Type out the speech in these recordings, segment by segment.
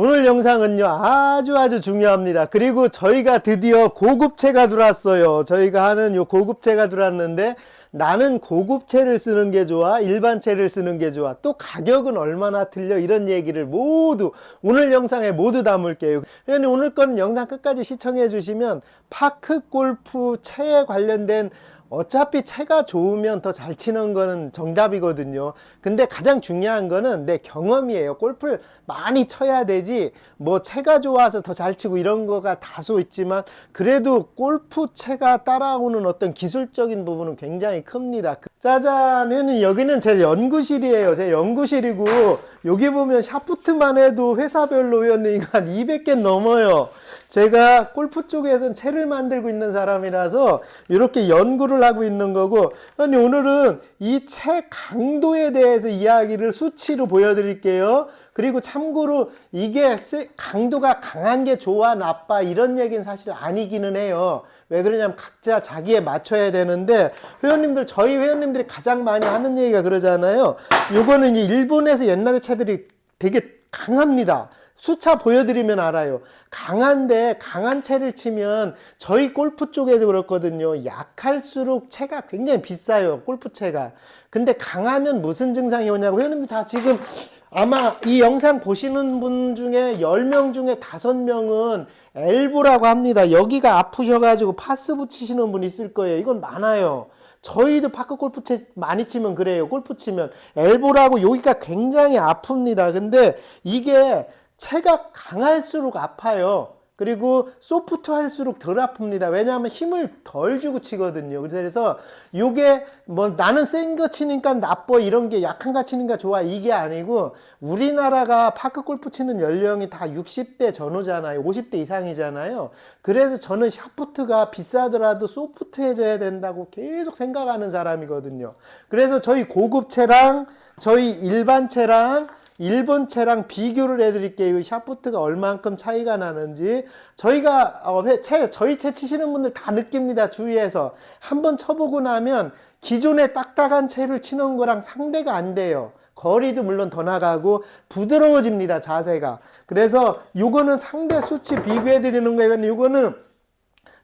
오늘 영상은요 아주 아주 중요합니다. 그리고 저희가 드디어 고급체가 들어왔어요. 저희가 하는 요 고급체가 들어왔는데 나는 고급체를 쓰는 게 좋아, 일반체를 쓰는 게 좋아, 또 가격은 얼마나 틀려 이런 얘기를 모두 오늘 영상에 모두 담을게요. 회원님 오늘 거는 영상 끝까지 시청해 주시면 파크 골프 체에 관련된 어차피 채가 좋으면 더 잘 치는 거는 정답이거든요. 근데 가장 중요한 거는 내 경험이에요. 골프를 많이 쳐야 되지, 뭐 채가 좋아서 더 잘 치고 이런 거가 다소 있지만, 그래도 골프 채가 따라오는 어떤 기술적인 부분은 굉장히 큽니다. 그- 짜잔! 회원님, 여기는 제 연구실이에요. 제 연구실이고, 여기 보면 샤프트만 해도 회사별로 회원님 이거 한 200개 넘어요. 제가 골프 쪽에서는 채를 만들고 있는 사람이라서 이렇게 연구를 하고 있는 거고, 아니, 오늘은 이 채 강도에 대해서 이야기를 수치로 보여드릴게요. 그리고 참고로 이게 세- 강도가 강한 게 좋아, 나빠, 이런 얘기는 사실 아니기는 해요. 왜 그러냐면 각자 자기에 맞춰야 되는데, 회원님들, 저희 회원님들이 가장 많이 하는 얘기가 그러잖아요. 요거는 이 일본에서 옛날에 채들이 되게 강합니다. 수차 보여드리면 알아요. 강한데 강한 채를 치면 저희 골프 쪽에도 그렇거든요. 약할수록 채가 굉장히 비싸요. 골프 채가. 근데 강하면 무슨 증상이 오냐고 회원님들 다 지금 아마 이 영상 보시는 분 중에 10명 중에 5명은 엘보라고 합니다. 여기가 아프셔가지고 파스 붙이시는 분 있을 거예요. 이건 많아요. 저희도 파크 골프 치 많이 치면 그래요. 골프 치면 엘보라고 여기가 굉장히 아픕니다. 근데 이게 채가 강할수록 아파요. 그리고 소프트 할수록 덜 아픕니다. 왜냐하면 힘을 덜 주고 치거든요. 그래서 이게 뭐 나는 센 거 치니까 나빠 이런 게 약한 거 치니까 좋아 이게 아니고 우리나라가 파크 골프 치는 연령이 다 60대 전후잖아요. 50대 이상이잖아요. 그래서 저는 샤프트가 비싸더라도 소프트해져야 된다고 계속 생각하는 사람이거든요. 그래서 저희 고급체랑 저희 일반체랑 일본 채랑 비교를 해드릴게요. 이 샤프트가 얼만큼 차이가 나는지 저희가 어, 회- 채, 저희 채 치시는 분들 다 느낍니다. 주위에서 한번 쳐보고 나면 기존의 딱딱한 채를 치는 거랑 상대가 안 돼요. 거리도 물론 더 나가고 부드러워집니다. 자세가. 그래서 요거는 상대 수치 비교해 드리는 거예요. 요거는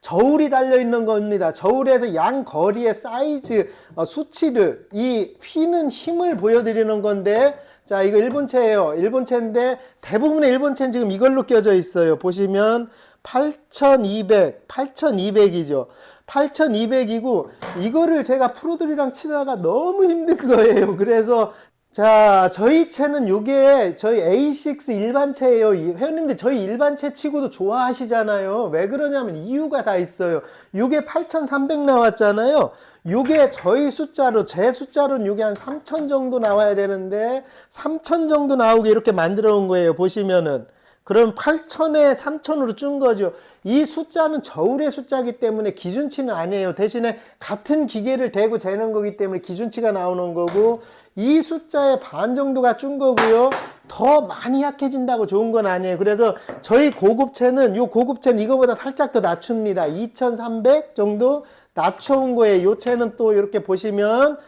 저울이 달려 있는 겁니다. 저울에서 양 거리의 사이즈 어, 수치를 이 휘는 힘을 보여 드리는 건데 자 이거 일본체예요. 일본체인데 대부분의 일본체는 지금 이걸로 껴져 있어요. 보시면 8200, 8200이죠. 8200이고 이거를 제가 프로들이랑 치다가 너무 힘든 거예요. 그래서 자, 저희 채는 요게 저희 A6 일반채예요. 이 회원님들 저희 일반채 치고도 좋아하시잖아요. 왜 그러냐면 이유가 다 있어요. 요게 8,300 나왔잖아요. 요게 저희 숫자로 제 숫자로는 요게 한3,000 정도 나와야 되는데 3,000 정도 나오게 이렇게 만들어 온 거예요. 보시면은 그럼 8,000에 3,000으로 준 거죠. 이 숫자는 저울의 숫자이기 때문에 기준치는 아니에요. 대신에 같은 기계를 대고 재는 거기 때문에 기준치가 나오는 거고 이 숫자의 반 정도가 준 거고요. 더 많이 약해진다고 좋은 건 아니에요. 그래서 저희 고급체는 요 고급체는 이거보다 살짝 더 낮춥니다. 2,300 정도 낮춰온 거예요. 요 채는 또 이렇게 보시면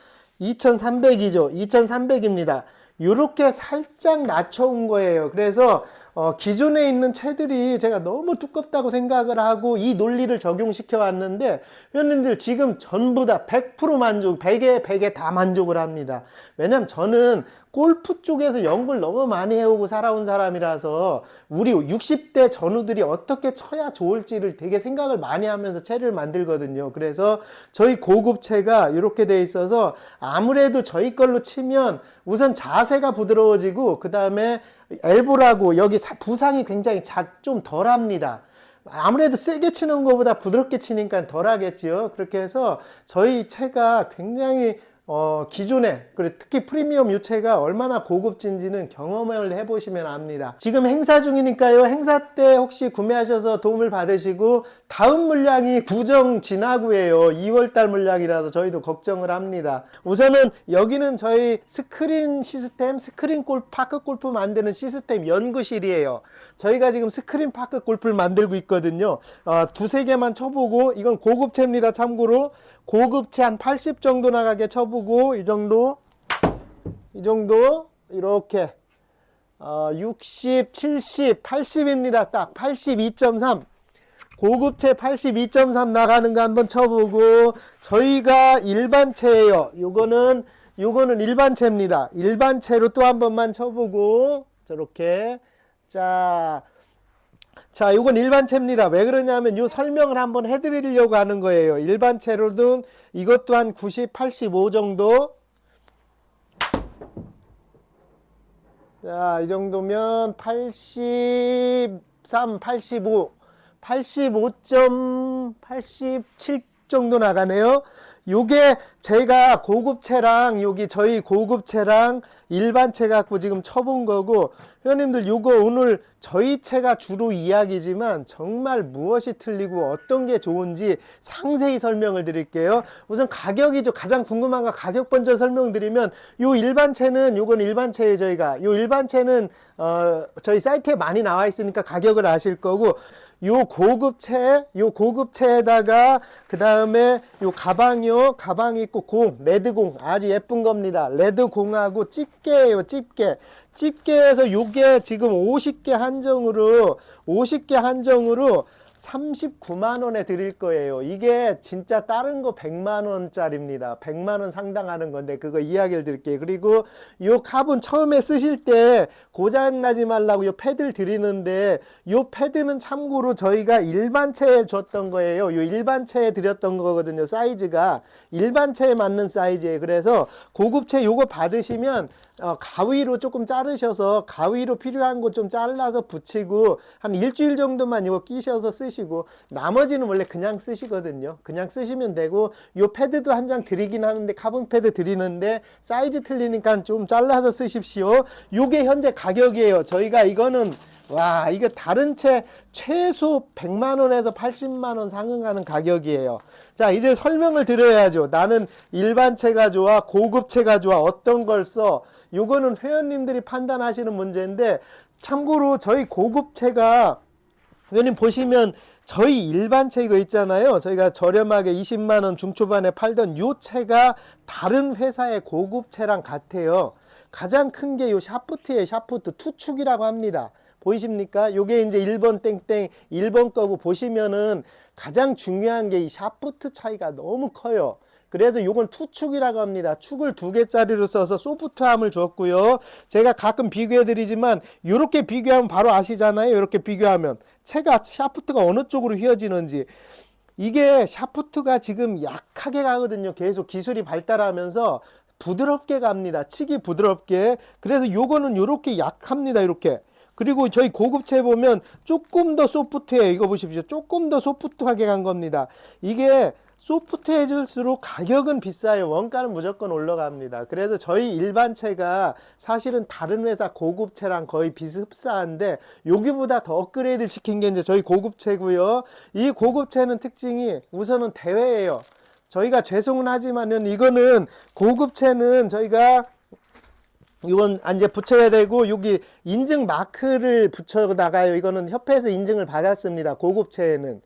2,300이죠. 2,300입니다. 요렇게 살짝 낮춰온 거예요. 그래서 어, 기존에 있는 채들이 제가 너무 두껍다고 생각을 하고 이 논리를 적용시켜 왔는데 회원님들 지금 전부 다 100% 만족, 100에 100에 다 만족을 합니다. 왜냐면 저는 골프 쪽에서 연구를 너무 많이 해오고 살아온 사람이라서 우리 60대 전후들이 어떻게 쳐야 좋을지를 되게 생각을 많이 하면서 채를 만들거든요. 그래서 저희 고급 채가 이렇게 돼 있어서 아무래도 저희 걸로 치면 우선 자세가 부드러워지고 그 다음에 엘보라고 여기 사- 부상이 굉장히 자, 좀 덜합니다. 아무래도 세게 치는 것보다 부드럽게 치니까 덜 하겠지요. 그렇게 해서 저희 채가 굉장히 어, 기존에, 그리고 특히 프리미엄 유채가 얼마나 고급진지는 경험을 해보시면 압니다. 지금 행사 중이니까요. 행사 때 혹시 구매하셔서 도움을 받으시고, 다음 물량이 구정 지나고예요. 2월달 물량이라서 저희도 걱정을 합니다. 우선은 여기는 저희 스크린 시스템, 스크린 골 파크 골프 만드는 시스템 연구실이에요. 저희가 지금 스크린 파크 골프를 만들고 있거든요. 어, 두세 개만 쳐보고, 이건 고급체입니다. 참고로. 고급체 한80 정도 나가게 쳐보고 이 정도 이 정도 이렇게 어, 60, 70, 80입니다. 딱 82.3. 고급체 82.3 나가는 거 한번 쳐보고 저희가 일반체예요. 요거는 요거는 일반체입니다. 일반체로 또 한 번만 쳐보고 저렇게 자. 자, 요건 일반체입니다. 왜 그러냐면 요 설명을 한번 해드리려고 하는 거예요. 일반체로든 이것도 한 90, 85 정도. 자, 이 정도면 83, 85, 85.87 정도 나가네요. 요게 제가 고급체랑 여기 저희 고급체랑 일반체 갖고 지금 쳐본 거고 회원님들 요거 오늘 저희 체가 주로 이야기지만 정말 무엇이 틀리고 어떤 게 좋은지 상세히 설명을 드릴게요. 우선 가격이죠. 가장 궁금한 거 가격 먼저 설명드리면 요 일반체는 요건 일반체에 저희가 요 일반체는 어 저희 사이트에 많이 나와 있으니까 가격을 아실 거고 요 고급체, 요 고급체에다가 그 다음에 요 가방이요, 가방이 있고 공, 레드공 아주 예쁜 겁니다. 레드공하고 집게예요, 집게. 집게에서 요게 지금 50개 한정으로 50개 한정으로 39만 원에 드릴 거예요. 이게 진짜 다른 거 100만 원짜리입니다. 100만 원 상당하는 건데 그거 이야기를 드릴게요. 그리고 요 카본 처음에 쓰실 때 고장 나지 말라고 요 패드를 드리는데 요 패드는 참고로 저희가 일반체에 줬던 거예요. 요 일반체에 드렸던 거거든요. 사이즈가 일반체에 맞는 사이즈예요. 그래서 고급체 요거 받으시면 어, 가위로 조금 자르셔서 가위로 필요한 거 좀 잘라서 붙이고 한 일주일 정도만 이거 끼셔서 쓰시 고 나머지는 원래 그냥 쓰시거든요. 그냥 쓰시면 되고 요 패드도 한 장 드리긴 하는데 카본 패드 드리는데 사이즈 틀리니까 좀 잘라서 쓰십시오. 요게 현재 가격이에요. 저희가 이거는 와 이거 다른 채 최소 100만 원에서 80만 원 상응하는 가격이에요. 자 이제 설명을 드려야죠. 나는 일반채가 좋아 고급채가 좋아 어떤 걸 써? 요거는 회원님들이 판단하시는 문제인데 참고로 저희 고급채가 회원님 보시면 저희 일반채 이거 있잖아요. 저희가 저렴하게 20만 원 중초반에 팔던 요 채가 다른 회사의 고급 채랑 같아요. 가장 큰 게 요 샤프트예요. 샤프트 투축이라고 합니다. 보이십니까? 요게 이제 1번 땡땡 1번 거고 보시면은 가장 중요한 게 이 샤프트 차이가 너무 커요. 그래서 요건 투축이라고 합니다. 축을 두 개짜리로 써서 소프트함을 줬고요. 제가 가끔 비교해 드리지만 이렇게 비교하면 바로 아시잖아요. 이렇게 비교하면 채가 샤프트가 어느 쪽으로 휘어지는지 이게 샤프트가 지금 약하게 가거든요. 계속 기술이 발달하면서 부드럽게 갑니다. 치기 부드럽게. 그래서 요거는 요렇게 약합니다. 이렇게. 그리고 저희 고급체 보면 조금 더 소프트해요. 이거 보십시오. 조금 더 소프트하게 간 겁니다. 이게 소프트해질수록 가격은 비싸요. 원가는 무조건 올라갑니다. 그래서 저희 일반체가 사실은 다른 회사 고급체랑 거의 비슷한데 여기보다 더 업그레이드 시킨 게 이제 저희 고급체고요. 이 고급체는 특징이 우선은 대회예요. 저희가 죄송은 하지만은 이거는 고급체는 저희가 이건 이제 붙여야 되고 여기 인증 마크를 붙여 나가요. 이거는 협회에서 인증을 받았습니다. 고급체에는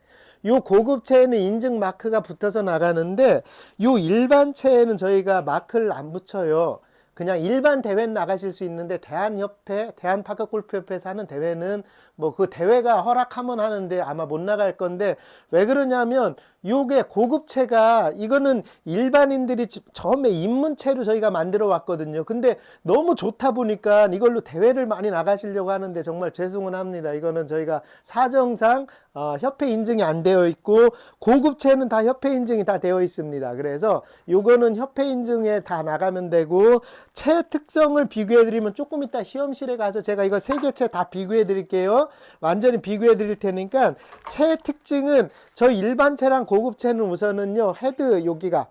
요 고급체에는 인증 마크가 붙어서 나가는데 요 일반체에는 저희가 마크를 안 붙여요. 그냥 일반 대회 나가실 수 있는데 대한협회, 대한파크골프협회에서 하는 대회는 뭐 그 대회가 허락하면 하는데 아마 못 나갈 건데 왜 그러냐면 요게 고급체가 이거는 일반인들이 지- 처음에 입문체로 저희가 만들어 왔거든요. 근데 너무 좋다 보니까 이걸로 대회를 많이 나가시려고 하는데 정말 죄송은 합니다. 이거는 저희가 사정상 어, 협회 인증이 안 되어 있고 고급체는 다 협회 인증이 다 되어 있습니다. 그래서 요거는 협회 인증에 다 나가면 되고 채 특성을 비교해 드리면 조금 이따 시험실에 가서 제가 이거 세 개 채 다 비교해 드릴게요. 완전히 비교해 드릴 테니까 채 특징은 저희 일반 채랑 고급 채는 우선은요 헤드 여기가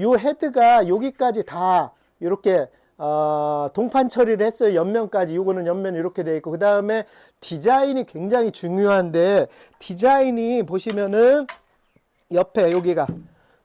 요 헤드가 여기까지 다 이렇게 어, 동판 처리를 했어요. 옆면까지. 요거는 옆면 이렇게 돼 있고 그 다음에 디자인이 굉장히 중요한데 디자인이 보시면은 옆에 여기가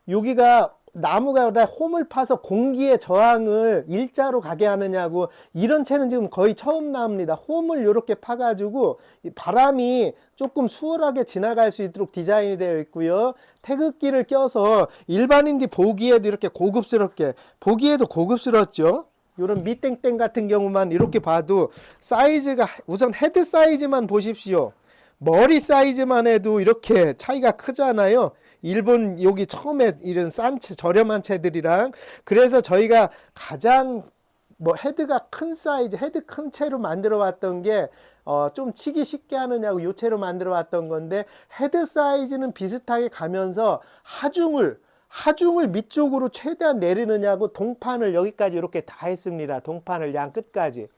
여기가 나무가 다 홈을 파서 공기의 저항을 일자로 가게 하느냐고 이런 채는 지금 거의 처음 나옵니다. 홈을 이렇게 파가지고 이 바람이 조금 수월하게 지나갈 수 있도록 디자인이 되어 있고요. 태극기를 껴서 일반인들이 보기에도 이렇게 고급스럽게 보기에도 고급스럽죠. 요런 밑땡땡 같은 경우만 이렇게 봐도 사이즈가 우선 헤드 사이즈만 보십시오. 머리 사이즈만 해도 이렇게 차이가 크잖아요. 일본 여기 처음에 이런 싼 채, 저렴한 채들이랑 그래서 저희가 가장 뭐 헤드가 큰 사이즈, 헤드 큰 채로 만들어 왔던 게 어, 좀 치기 쉽게 하느냐고 요 채로 만들어 왔던 건데 헤드 사이즈는 비슷하게 가면서 하중을 하중을 밑쪽으로 최대한 내리느냐고 동판을 여기까지 이렇게 다 했습니다. 동판을 양 끝까지.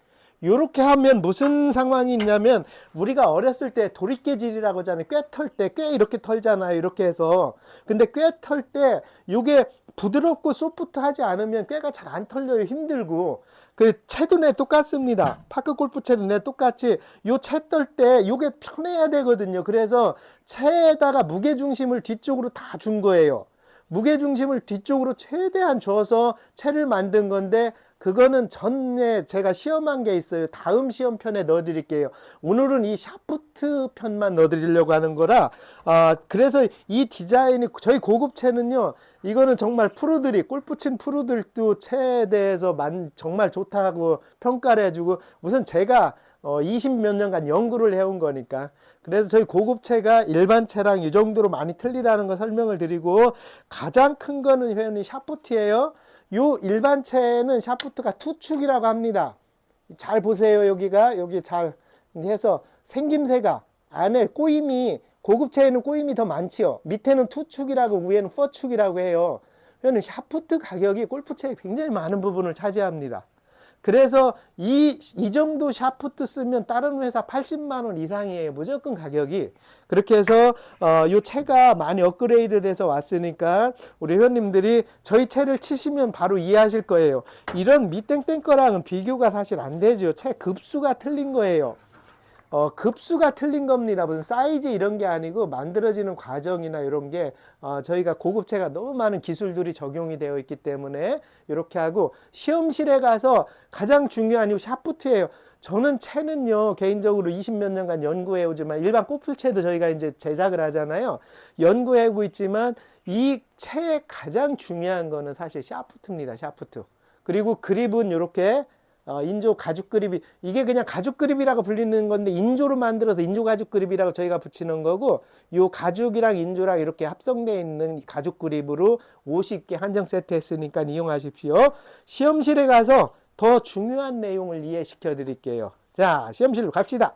요렇게 하면 무슨 상황이 있냐면 우리가 어렸을 때 도리깨질이라고 하잖아요. 꽤털때 꽤 이렇게 털잖아요. 이렇게 해서. 근데 꽤털때 요게 부드럽고 소프트하지 않으면 꾀가 잘 안 털려요. 힘들고. 그 채도 내 똑같습니다. 파크 골프 채도 내 똑같이 요 채 떨 때 요게 편해야 되거든요. 그래서 채에다가 무게 중심을 뒤쪽으로 다 준 거예요. 무게 중심을 뒤쪽으로 최대한 줘서 채를 만든 건데 그거는 전에 제가 시험한 게 있어요. 다음 시험편에 넣어드릴게요. 오늘은 이 샤프트 편만 넣어드리려고 하는 거라 아 그래서 이 디자인이 저희 고급채는요. 이거는 정말 프로들이 친 프로들도 채에 대해서 만 정말 좋다고 평가를 해주고 우선 제가 어, 20몇 년간 연구를 해온 거니까. 그래서 저희 고급채가 일반 채랑 이 정도로 많이 틀리다는 거 설명을 드리고 가장 큰 거는 회원님 샤프트예요. 요 일반 채는 샤프트가 투축이라고 합니다. 잘 보세요. 여기가 여기 잘 해서 생김새가 안에 꼬임이 고급채에는 꼬임이 더 많지요. 밑에는 투축이라고 위에는 퍼축이라고 해요. 샤프트 가격이 골프채에 굉장히 많은 부분을 차지합니다. 그래서 이, 이 정도 샤프트 쓰면 다른 회사 80만 원 이상이에요. 무조건 가격이. 그렇게 해서 어, 요 채가 많이 업그레이드 돼서 왔으니까 우리 회원님들이 저희 채를 치시면 바로 이해하실 거예요. 이런 밑땡땡 거랑은 비교가 사실 안 되죠. 채 급수가 틀린 거예요. 어, 급수가 틀린 겁니다. 무슨 사이즈 이런 게 아니고 만들어지는 과정이나 이런 게 어, 저희가 고급체가 너무 많은 기술들이 적용이 되어 있기 때문에 이렇게 하고 시험실에 가서 가장 중요한 이 샤프트예요. 저는 채는요 개인적으로 20몇 년간 연구해 오지만 일반 꼬풀채도 저희가 이제 제작을 하잖아요. 연구해 오고 있지만 이 채의 가장 중요한 거는 사실 샤프트입니다. 샤프트. 그리고 그립은 이렇게 어, 인조 가죽 그립이 이게 그냥 가죽 그립이라고 불리는 건데 인조로 만들어서 인조 가죽 그립이라고 저희가 붙이는 거고 요 가죽이랑 인조랑 이렇게 합성되어 있는 이 가죽 그립으로 50개 한정 세트 했으니까 이용하십시오. 시험실에 가서 더 중요한 내용을 이해시켜 드릴게요. 자, 시험실로 갑시다.